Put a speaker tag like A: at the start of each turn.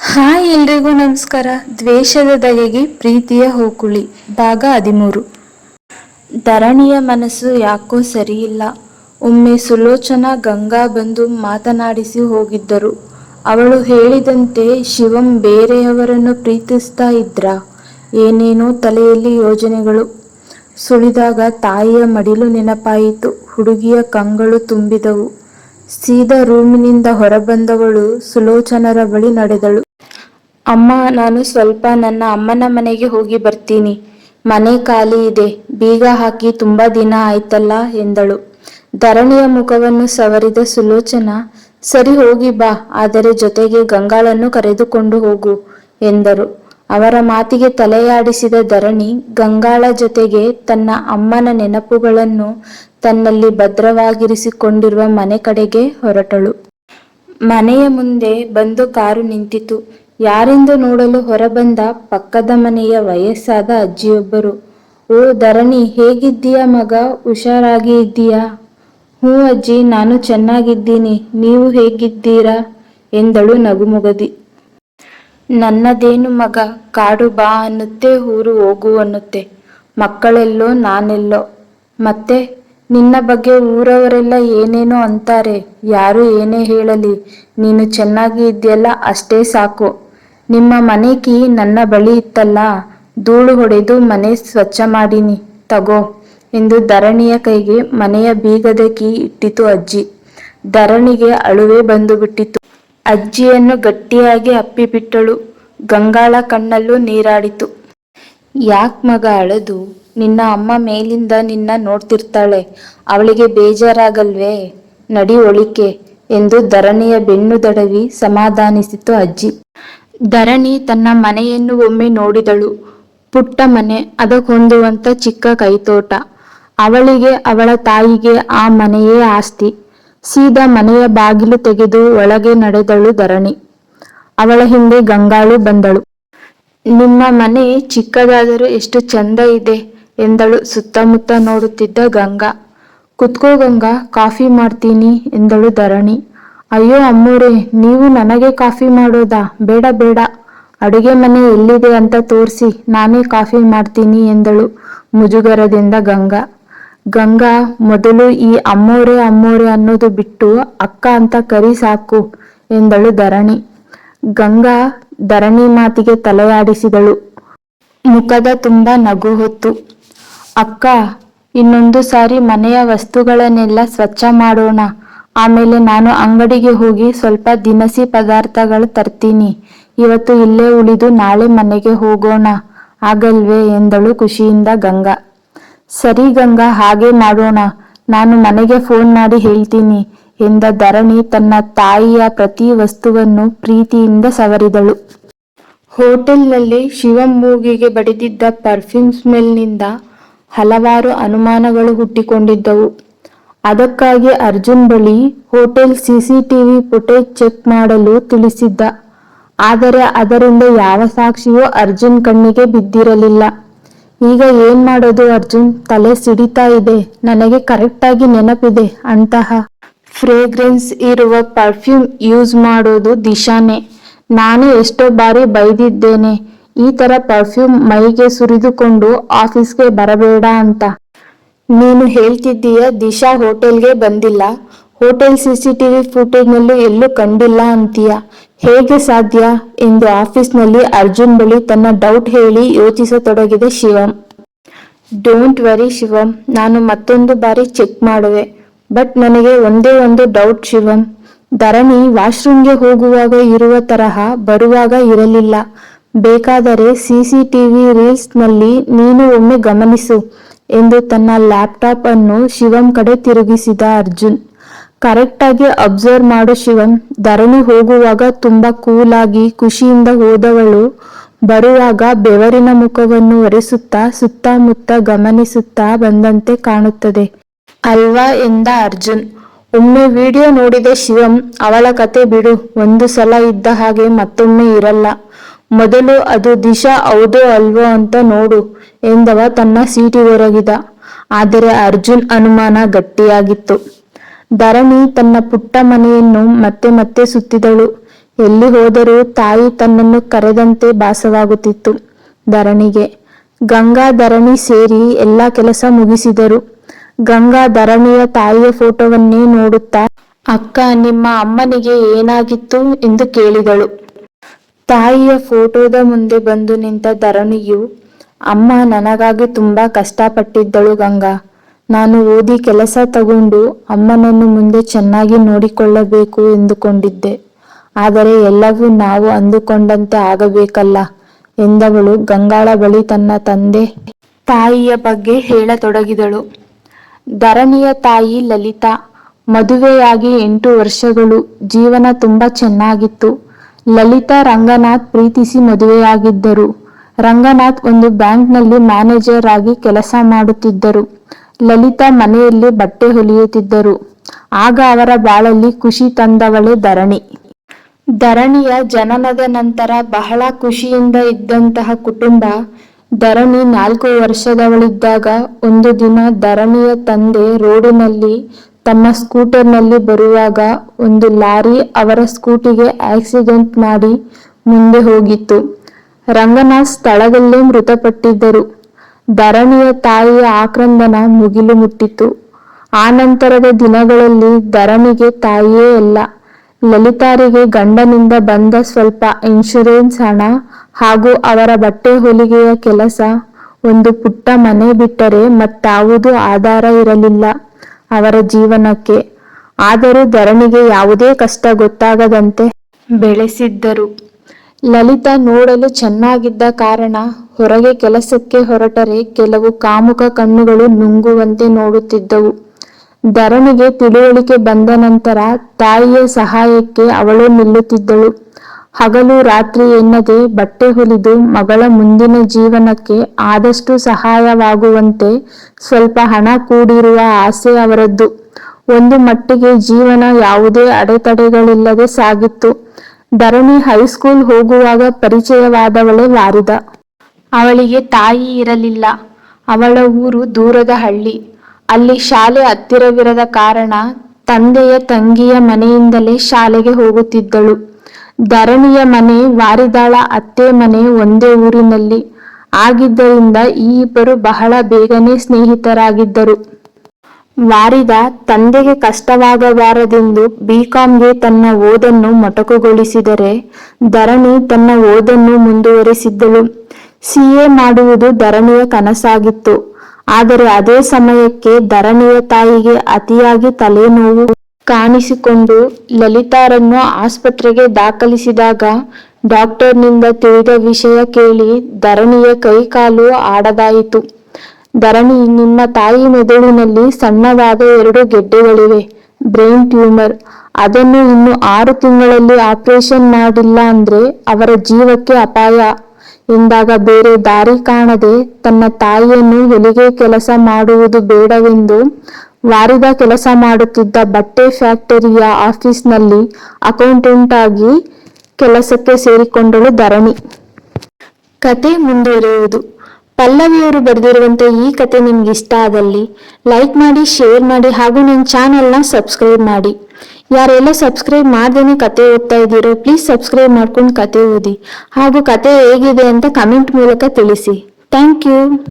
A: Hi ಎಲ್ರಿಗೂ ನಮಸ್ಕಾರ. ದ್ವೇಷದ ದಗೆಗೆ ಪ್ರೀತಿಯ ಹೋಕುಳಿ. ಭಾಗ ಹದಿಮೂರು. ಧರಣಿಯ ಮನಸ್ಸು ಯಾಕೋ ಸರಿಯಿಲ್ಲ. ಒಮ್ಮೆ ಸುಲೋಚನಾ ಗಂಗಾ ಬಂದು ಮಾತನಾಡಿಸಿ ಹೋಗಿದ್ದರು. ಅವಳು ಹೇಳಿದಂತೆ ಶಿವಂ ಬೇರೆಯವರನ್ನು ಪ್ರೀತಿಸ್ತಾ ಇದ್ರ. ಏನೇನೋ ತಲೆಯಲ್ಲಿ ಯೋಜನೆಗಳು. ಸುಳಿದಾಗ ತಾಯಿಯ ಮಡಿಲು ನೆನಪಾಯಿತು. ಹುಡುಗಿಯ ಕಂಗಳು ತುಂಬಿದವು. ಸೀದ ರೂಮಿನಿಂದ ಹೊರಬಂದವಳು ಸುಲೋಚನರ ಬಳಿ ನಡೆದಳು. ಅಮ್ಮ, ನಾನು ಸ್ವಲ್ಪ ನನ್ನ ಅಮ್ಮನ ಮನೆಗೆ ಹೋಗಿ ಬರ್ತೀನಿ. ಮನೆ ಖಾಲಿ ಇದೆ, ಬೀಗ ಹಾಕಿ ತುಂಬಾ ದಿನ ಆಯ್ತಲ್ಲ ಎಂದಳು. ಧರಣಿಯ ಮುಖವನ್ನು ಸವರಿದ ಸುಲೋಚನ, ಸರಿ ಹೋಗಿ ಬಾ, ಆದರೆ ಜೊತೆಗೆ ಗಂಗಾಳನ್ನು ಕರೆದುಕೊಂಡು ಹೋಗು ಎಂದರು. ಅವರ ಮಾತಿಗೆ ತಲೆಯಾಡಿಸಿದ ಧರಣಿ ಗಂಗಾಳ ಜೊತೆಗೆ ತನ್ನ ಅಮ್ಮನ ನೆನಪುಗಳನ್ನು ತನ್ನಲ್ಲಿ ಭದ್ರವಾಗಿರಿಸಿಕೊಂಡಿರುವ ಮನೆ ಕಡೆಗೆ ಹೊರಟಳು. ಮನೆಯ ಮುಂದೆ ಬಂದು ಕಾರು ನಿಂತಿತು. ಯಾರೆಂದು ನೋಡಲು ಹೊರಬಂದ ಪಕ್ಕದ ಮನೆಯ ವಯಸ್ಸಾದ ಅಜ್ಜಿಯೊಬ್ಬರು, ಓ ಧರಣಿ, ಹೇಗಿದ್ದೀಯ ಮಗ? ಹುಷಾರಾಗಿ ಇದ್ದೀಯಾ? ಹ್ಞೂ ಅಜ್ಜಿ, ನಾನು ಚೆನ್ನಾಗಿದ್ದೀನಿ. ನೀವು ಹೇಗಿದ್ದೀರಾ? ಎಂದಳು ನಗುಮುಗದಿ. ನನ್ನದೇನು ಮಗ? ಕಾಡು ಬಾ ಅನ್ನುತ್ತೆ, ಊರು ಹೋಗು ಅನ್ನುತ್ತೆ. ಮಕ್ಕಳೆಲ್ಲೋ, ನಾನೆಲ್ಲೋ. ಮತ್ತೆ ನಿನ್ನ ಬಗ್ಗೆ ಊರವರೆಲ್ಲ ಏನೇನೋ ಅಂತಾರೆ. ಯಾರು ಏನೇ ಹೇಳಲಿ, ನೀನು ಚೆನ್ನಾಗಿ ಇದೆಯಲ್ಲ ಅಷ್ಟೇ ಸಾಕು. ನಿಮ್ಮ ಮನೆ ಕೀ ನನ್ನ ಬಳಿ ಇತ್ತಲ್ಲ, ಧೂಳು ಹೊಡೆದು ಮನೆ ಸ್ವಚ್ಛ ಮಾಡಿನಿ, ತಗೋ, ಎಂದು ಧರಣಿಯ ಕೈಗೆ ಮನೆಯ ಬೀಗದ ಕೀ ಇಟ್ಟಿತು ಅಜ್ಜಿ. ಧರಣಿಗೆ ಅಳುವೆ ಬಂದು ಬಿಟ್ಟಿತು. ಅಜ್ಜಿಯನ್ನು ಗಟ್ಟಿಯಾಗಿ ಅಪ್ಪಿಬಿಟ್ಟಳು. ಗಂಗಾಳ ಕಣ್ಣಲ್ಲೂ ನೀರಾಡಿತು. ಯಾಕ್ ಮಗ ಅಳದು? ನಿನ್ನ ಅಮ್ಮ ಮೇಲಿಂದ ನಿನ್ನ ನೋಡ್ತಿರ್ತಾಳೆ. ಅವಳಿಗೆ ಬೇಜಾರಾಗಲ್ವೇ? ನಡಿ ಒಳಿಕೆ, ಎಂದು ಧರಣಿಯ ಬೆನ್ನು ದಡವಿ ಸಮಾಧಾನಿಸಿತು ಅಜ್ಜಿ. ಧರಣಿ ತನ್ನ ಮನೆಯನ್ನು ಒಮ್ಮೆ ನೋಡಿದಳು. ಪುಟ್ಟ ಮನೆ, ಅದಕ್ಕೊಂದುವಂತ ಚಿಕ್ಕ ಕೈತೋಟ. ಅವಳಿಗೆ ಅವಳ ತಾಯಿಗೆ ಆ ಮನೆಯೇ ಆಸ್ತಿ. ಸೀದಾ ಮನೆಯ ಬಾಗಿಲು ತೆಗೆದು ಒಳಗೆ ನಡೆದಳು ಧರಣಿ. ಅವಳ ಹಿಂದೆ ಗಂಗಾಳು ಬಂದಳು. ನಿಮ್ಮ ಮನೆ ಚಿಕ್ಕದಾದರೂ ಎಷ್ಟು ಚಂದ ಇದೆ ಎಂದಳು ಸುತ್ತಮುತ್ತ ನೋಡುತ್ತಿದ್ದ ಗಂಗಾ. ಕುತ್ಕೋ ಗಂಗಾ, ಕಾಫಿ ಮಾಡ್ತೀನಿ ಎಂದಳು ಧರಣಿ. ಅಯ್ಯೋ ಅಮ್ಮೋರೆ, ನೀವು ನನಗೆ ಕಾಫಿ ಮಾಡೋದಾ? ಬೇಡ ಬೇಡ. ಅಡುಗೆ ಮನೆ ಎಲ್ಲಿದೆ ಅಂತ ತೋರಿಸಿ, ನಾನೇ ಕಾಫಿ ಮಾಡ್ತೀನಿ ಎಂದಳು ಮುಜುಗರದಿಂದ ಗಂಗಾ. ಗಂಗಾ, ಮೊದಲು ಈ ಅಮ್ಮೋರೆ ಅಮ್ಮೋರೆ ಅನ್ನೋದು ಬಿಟ್ಟು ಅಕ್ಕ ಅಂತ ಕರಿ ಸಾಕು ಎಂದಳು ಧರಣಿ. ಗಂಗಾ ಧರಣಿ ಮಾತಿಗೆ ತಲೆಯಾಡಿಸಿದಳು. ಮುಖದ ತುಂಬ ನಗು ಹೊತ್ತು. ಅಕ್ಕ, ಇನ್ನೊಂದು ಸಾರಿ ಮನೆಯ ವಸ್ತುಗಳನ್ನೆಲ್ಲ ಸ್ವಚ್ಛ ಮಾಡೋಣ. ಆಮೇಲೆ ನಾನು ಅಂಗಡಿಗೆ ಹೋಗಿ ಸ್ವಲ್ಪ ದಿನಸಿ ಪದಾರ್ಥಗಳು ತರ್ತೀನಿ. ಇವತ್ತು ಇಲ್ಲೇ ಉಳಿದು ನಾಳೆ ಮನೆಗೆ ಹೋಗೋಣ. ಆಗಲ್ವೇ ಎಂದಳು ಖುಷಿಯಿಂದ ಗಂಗಾ. ಸರಿ ಗಂಗಾ, ಹಾಗೆ ಮಾಡೋಣ. ನಾನು ಮನೆಗೆ ಫೋನ್ ಮಾಡಿ ಹೇಳ್ತೀನಿ ಎಂದ ಧರಣಿ ತನ್ನ ತಾಯಿಯ ಪ್ರತಿ ವಸ್ತುವನ್ನು ಪ್ರೀತಿಯಿಂದ ಸವರಿದಳು. ಹೋಟೆಲ್ನಲ್ಲಿ ಶಿವಮೂಗಿಗೆ ಬಡಿದಿದ್ದ ಪರ್ಫ್ಯೂಮ್ ಸ್ಮೆಲ್ನಿಂದ ಹಲವಾರು ಅನುಮಾನಗಳು ಹುಟ್ಟಿಕೊಂಡಿದ್ದವು. ಅದಕ್ಕಾಗಿ ಅರ್ಜುನ್ ಬಳಿ ಹೋಟೆಲ್ ಸಿಸಿಟಿವಿ ಫುಟೇಜ್ ಚೆಕ್ ಮಾಡಲು ತಿಳಿಸಿದ್ದ. ಆದರೆ ಅದರಿಂದ ಯಾವ ಸಾಕ್ಷಿಯೂ ಅರ್ಜುನ್ ಕಣ್ಣಿಗೆ ಬಿದ್ದಿರಲಿಲ್ಲ. ಈಗ ಏನ್ ಮಾಡೋದು ಅರ್ಜುನ್? ತಲೆ ಸಿಡಿತಾ ಇದೆ. ನನಗೆ ಕರೆಕ್ಟಾಗಿ ನೆನಪಿದೆ ಅಂತಹ ಫ್ರೇಗ್ರೆನ್ಸ್ ಇರುವ ಪರ್ಫ್ಯೂಮ್ ಯೂಸ್ ಮಾಡೋದು ದಿಶಾನೆ. ನಾನು ಎಷ್ಟೋ ಬಾರಿ ಬೈದಿದ್ದೇನೆ, ಈ ತರ ಪರ್ಫ್ಯೂಮ್ ಮೈಗೆ ಸುರಿದುಕೊಂಡು ಆಫೀಸ್ಗೆ ಬರಬೇಡ ಅಂತ. ನೀನು ಹೇಳ್ತಿದ್ದೀಯ, ದಿಶಾ ಹೋಟೆಲ್ಗೆ ಬಂದಿಲ್ಲ. ಹೋಟೆಲ್ ಸಿಸಿಟಿವಿ ಫುಟೇಜ್ನಲ್ಲೂ ಎಲ್ಲೂ ಕಂಡಿಲ್ಲ ಅಂತೀಯ. ಹೇಗೆ ಸಾಧ್ಯ? ಎಂದು ಆಫೀಸ್ನಲ್ಲಿ ಅರ್ಜುನ್ ಬಳಿ ತನ್ನ ಡೌಟ್ ಹೇಳಿ ಯೋಚಿಸತೊಡಗಿದೆ ಶಿವಂ. ಡೋಂಟ್ ವರಿ ಶಿವಂ, ನಾನು ಮತ್ತೊಂದು ಬಾರಿ ಚೆಕ್ ಮಾಡುವೆ. ಬಟ್ ನನಗೆ ಒಂದೇ ಒಂದು ಡೌಟ್ ಶಿವಂ. ಧರಣಿ ವಾಶ್ರೂಮ್ಗೆ ಹೋಗುವಾಗ ಇರುವ ತರಹ ಬರುವಾಗ ಇರಲಿಲ್ಲ. ಬೇಕಾದರೆ ಸಿಸಿಟಿವಿ ರೀಲ್ಸ್ನಲ್ಲಿ ನೀನು ಒಮ್ಮೆ ಗಮನಿಸು. ಎಂದು ತನ್ನ ಲ್ಯಾಪ್ಟಾಪ್ ಅನ್ನು ಶಿವಂ ಕಡೆ ತಿರುಗಿಸಿದ ಅರ್ಜುನ್. ಕರೆಕ್ಟಾಗಿ ಅಬ್ಸರ್ವ್ ಮಾಡು ಶಿವಂ. ಧರಣಿ ಹೋಗುವಾಗ ತುಂಬಾ ಕೂಲಾಗಿ ಖುಷಿಯಿಂದ ಹೋದವಳು. ಬರುವಾಗ ಬೆವರಿನ ಮುಖವನ್ನು ಒರೆಸುತ್ತಾ ಸುತ್ತಮುತ್ತ ಗಮನಿಸುತ್ತಾ ಬಂದಂತೆ ಕಾಣುತ್ತದೆ. ಅಲ್ವಾ ಎಂದ ಅರ್ಜುನ್. ಒಮ್ಮೆ ವಿಡಿಯೋ ನೋಡಿದ ಶಿವಂ. ಅವಳ ಕತೆ ಬಿಡು. ಒಂದು ಸಲ ಇದ್ದ ಹಾಗೆ ಮತ್ತೊಮ್ಮೆ ಇರಲ್ಲ. ಮೊದಲು ಅದು ದಿಶಾ ಹೌದೋ ಅಲ್ವೋ ಅಂತ ನೋಡು ಎಂದವ ತನ್ನ ಸೀಟಿಗೊರಗಿದ. ಆದರೆ ಅರ್ಜುನ್ ಅನುಮಾನ ಗಟ್ಟಿಯಾಗಿತ್ತು. ಧರಣಿ ತನ್ನ ಪುಟ್ಟ ಮನೆಯನ್ನು ಮತ್ತೆ ಮತ್ತೆ ಸುತ್ತಿದಳು. ಎಲ್ಲಿ ಹೋದರೂ ತಾಯಿ ತನ್ನನ್ನು ಕರೆದಂತೆ ಭಾಸವಾಗುತ್ತಿತ್ತು ಧರಣಿಗೆ. ಗಂಗಾ ಧರಣಿ ಸೇರಿ ಎಲ್ಲ ಕೆಲಸ ಮುಗಿಸಿದರು. ಗಂಗಾ ಧರಣಿಯ ತಾಯಿಯ ಫೋಟೋವನ್ನೇ ನೋಡುತ್ತಾ, ಅಕ್ಕ, ನಿಮ್ಮ ಅಮ್ಮನಿಗೆ ಏನಾಗಿತ್ತು? ಎಂದು ಕೇಳಿದಳು. ತಾಯಿಯ ಫೋಟೋದ ಮುಂದೆ ಬಂದು ನಿಂತ ಧರಣಿಯು, ಅಮ್ಮ, ನನಗಾಗಿ ತುಂಬಾ ಕಷ್ಟಪಟ್ಟಿದ್ದಳು ಗಂಗಾ. ನಾನು ಓದಿ ಕೆಲಸ ತಗೊಂಡು ಅಮ್ಮನನ್ನು ಮುಂದೆ ಚೆನ್ನಾಗಿ ನೋಡಿಕೊಳ್ಳಬೇಕು ಎಂದುಕೊಂಡಿದ್ದೆ. ಆದರೆ ಎಲ್ಲವೂ ನಾವು ಅಂದುಕೊಂಡಂತೆ ಆಗಬೇಕಲ್ಲ ಎಂದವಳು ಗಂಗಾಳ ಬಳಿ ತನ್ನ ತಂದೆ ತಾಯಿಯ ಬಗ್ಗೆ ಹೇಳತೊಡಗಿದಳು. ಧರಣಿಯ ತಾಯಿ ಲಲಿತಾ, ಮದುವೆಯಾಗಿ ಎಂಟು ವರ್ಷಗಳು, ಜೀವನ ತುಂಬಾ ಚೆನ್ನಾಗಿತ್ತು. ಲಲಿತಾ ರಂಗನಾಥ್ ಪ್ರೀತಿಸಿ ಮದುವೆಯಾಗಿದ್ದರು. ರಂಗನಾಥ್ ಒಂದು ಬ್ಯಾಂಕ್ನಲ್ಲಿ ಮ್ಯಾನೇಜರ್ ಆಗಿ ಕೆಲಸ ಮಾಡುತ್ತಿದ್ದರು. ಲಲಿತಾ ಮನೆಯಲ್ಲಿ ಬಟ್ಟೆ ಹೊಲಿಯುತ್ತಿದ್ದರು. ಆಗ ಅವರ ಬಾಳಲ್ಲಿ ಖುಷಿ ತಂದವಳೆ ಧರಣಿ. ಧರಣಿಯ ಜನನದ ನಂತರ ಬಹಳ ಖುಷಿಯಿಂದ ಇದ್ದಂತಹ ಕುಟುಂಬ ಧರಣಿ ನಾಲ್ಕು ವರ್ಷದವಳಿದ್ದಾಗ ಒಂದು ದಿನ ಧರಣಿಯ ತಂದೆ ರೋಡಿನಲ್ಲಿ ತಮ್ಮ ಸ್ಕೂಟರ್ನಲ್ಲಿ ಬರುವಾಗ ಒಂದು ಲಾರಿ ಅವರ ಸ್ಕೂಟಿಗೆ ಆಕ್ಸಿಡೆಂಟ್ ಮಾಡಿ ಮುಂದೆ ಹೋಗಿತ್ತು. ರಂಗನಾಥ್ ಸ್ಥಳದಲ್ಲೇ ಮೃತಪಟ್ಟಿದ್ದರು. ಧರಣಿಯ ತಾಯಿಯ ಆಕ್ರಂದನ ಮುಗಿಲು ಮುಟ್ಟಿತು ಆ ನಂತರದ ದಿನಗಳಲ್ಲಿ ಧರಣಿಗೆ ತಾಯಿಯೇ ಎಲ್ಲ ಲಲಿತಾರಿಗೆ ಗಂಡನಿಂದ ಬಂದ ಸ್ವಲ್ಪ ಇನ್ಶೂರೆನ್ಸ್ ಹಣ ಹಾಗೂ ಅವರ ಬಟ್ಟೆ ಹೊಲಿಗೆಯ ಕೆಲಸ ಒಂದು ಪುಟ್ಟ ಮನೆ ಬಿಟ್ಟರೆ ಮತ್ತಾವುದೂ ಆಧಾರ ಇರಲಿಲ್ಲ. ಅವರ ಜೀವನಕ್ಕೆ. ಆದರೂ ಧರಣಿಗೆ ಯಾವುದೇ ಕಷ್ಟ ಗೊತ್ತಾಗದಂತೆ ಬೆಳೆಸಿದ್ದರು. ಲಲಿತಾ ನೋಡಲು ಚೆನ್ನಾಗಿದ್ದ ಕಾರಣ ಹೊರಗೆ ಕೆಲಸಕ್ಕೆ ಹೊರಟರೆ ಕೆಲವು ಕಾಮುಕ ಕಣ್ಣುಗಳು ನುಂಗುವಂತೆ ನೋಡುತ್ತಿದ್ದವು. ಧರಣಿಗೆ ತಿಳುವಳಿಕೆ ಬಂದ ನಂತರ ತಾಯಿಯ ಸಹಾಯಕ್ಕೆ ಅವಳು ನಿಲ್ಲುತ್ತಿದ್ದಳು. ಹಗಲು ರಾತ್ರಿ ಎನ್ನದೆ ಬಟ್ಟೆ ಹೊಲಿದು ಮಗಳ ಮುಂದಿನ ಜೀವನಕ್ಕೆ ಆದಷ್ಟು ಸಹಾಯವಾಗುವಂತೆ ಸ್ವಲ್ಪ ಹಣ ಕೂಡಿರುವ ಆಸೆ ಅವರದ್ದು. ಒಂದು ಮಟ್ಟಿಗೆ ಜೀವನ ಯಾವುದೇ ಅಡೆತಡೆಗಳಿಲ್ಲದೆ ಸಾಗಿತ್ತು. ಧರಣಿ ಹೈಸ್ಕೂಲ್ ಹೋಗುವಾಗ ಪರಿಚಯವಾದವಳೇ ವಾರಿದ. ಅವಳಿಗೆ ತಾಯಿ ಇರಲಿಲ್ಲ. ಅವಳ ಊರು ದೂರದ ಹಳ್ಳಿ. ಅಲ್ಲಿ ಶಾಲೆ ಹತ್ತಿರವಿರದ ಕಾರಣ ತಂದೆಯ ತಂಗಿಯ ಮನೆಯಿಂದಲೇ ಶಾಲೆಗೆ ಹೋಗುತ್ತಿದ್ದಳು. ಧರಣಿಯ ಮನೆ, ವಾರಿದಾಳ ಅತ್ತೆ ಮನೆ ಒಂದೇ ಊರಿನಲ್ಲಿ. ಆಗಿದ್ದರಿಂದ ಈ ಇಬ್ಬರು ಬಹಳ ಬೇಗನೆ ಸ್ನೇಹಿತರಾಗಿದ್ದರು. ವಾರಿದ ತಂದೆಗೆ ಕಷ್ಟವಾಗಬಾರದೆಂದು ಬಿಕಾಂಗೆ ತನ್ನ ಓದನ್ನು ಮೊಟಕುಗೊಳಿಸಿದರೆ ಧರಣಿ ತನ್ನ ಓದನ್ನು ಮುಂದುವರೆಸಿದ್ದಳು. ಸಿಎ ಮಾಡುವುದು ಧರಣಿಯ ಕನಸಾಗಿತ್ತು. ಆದರೆ ಅದೇ ಸಮಯಕ್ಕೆ ಧರಣಿಯ ತಾಯಿಗೆ ಅತಿಯಾಗಿ ತಲೆನೋವು ಕಾಣಿಸಿಕೊಂಡು ಲಲಿತಾರನ್ನು ಆಸ್ಪತ್ರೆಗೆ ದಾಖಲಿಸಿದಾಗ ಡಾಕ್ಟರ್ನಿಂದ ತಿಳಿದ ವಿಷಯ ಕೇಳಿ ಧರಣಿಯ ಕೈಕಾಲು ಆಡದಾಯಿತು. ಧರಣಿ ನಿಮ್ಮ ತಾಯಿ ಮೆದುಳಿನಲ್ಲಿ ಸಣ್ಣದಾದ ಎರಡು ಗೆಡ್ಡೆಗಳಿವೆ, ಬ್ರೈನ್ ಟ್ಯೂಮರ್. ಅದನ್ನು ಇನ್ನು ಆರು ತಿಂಗಳಲ್ಲಿ ಆಪರೇಷನ್ ಮಾಡಿಲ್ಲ ಅಂದ್ರೆ ಅವರ ಜೀವಕ್ಕೆ ಅಪಾಯ ಎಂದಾಗ ಬೇರೆ ದಾರಿ ಕಾಣದೆ ತನ್ನ ತಾಯಿಯನ್ನು ಹೊಲಿಗೆ ಕೆಲಸ ಮಾಡುವುದು ಬೇಡವೆಂದು ವಾರಿದ ಕೆಲಸ ಮಾಡುತ್ತಿದ್ದ ಬಟ್ಟೆ ಫ್ಯಾಕ್ಟರಿಯ ಆಫೀಸ್ನಲ್ಲಿ ಅಕೌಂಟೆಂಟ್ ಆಗಿ ಕೆಲಸಕ್ಕೆ ಸೇರಿಕೊಂಡಳು ಧರಣಿ. ಕತೆ ಮುಂದುವರಿಯುವುದು. ಪಲ್ಲವಿಯವರು ಬರೆದಿರುವಂತೆ ಈ ಕತೆ ನಿಮ್ಗೆ ಇಷ್ಟ ಆದಲ್ಲಿ ಲೈಕ್ ಮಾಡಿ, ಶೇರ್ ಮಾಡಿ ಹಾಗೂ ನನ್ನ ಚಾನೆಲ್ನ ಸಬ್ಸ್ಕ್ರೈಬ್ ಮಾಡಿ. ಯಾರೆಲ್ಲ ಸಬ್ಸ್ಕ್ರೈಬ್ ಮಾಡ್ದೇನೆ ಕತೆ ಓದ್ತಾ ಇದ್ದೀರೋ, ಪ್ಲೀಸ್ ಸಬ್ಸ್ಕ್ರೈಬ್ ಮಾಡ್ಕೊಂಡು ಕತೆ ಓದಿ ಹಾಗೂ ಕತೆ ಹೇಗಿದೆ ಅಂತ ಕಮೆಂಟ್ ಮೂಲಕ ತಿಳಿಸಿ. Thank you.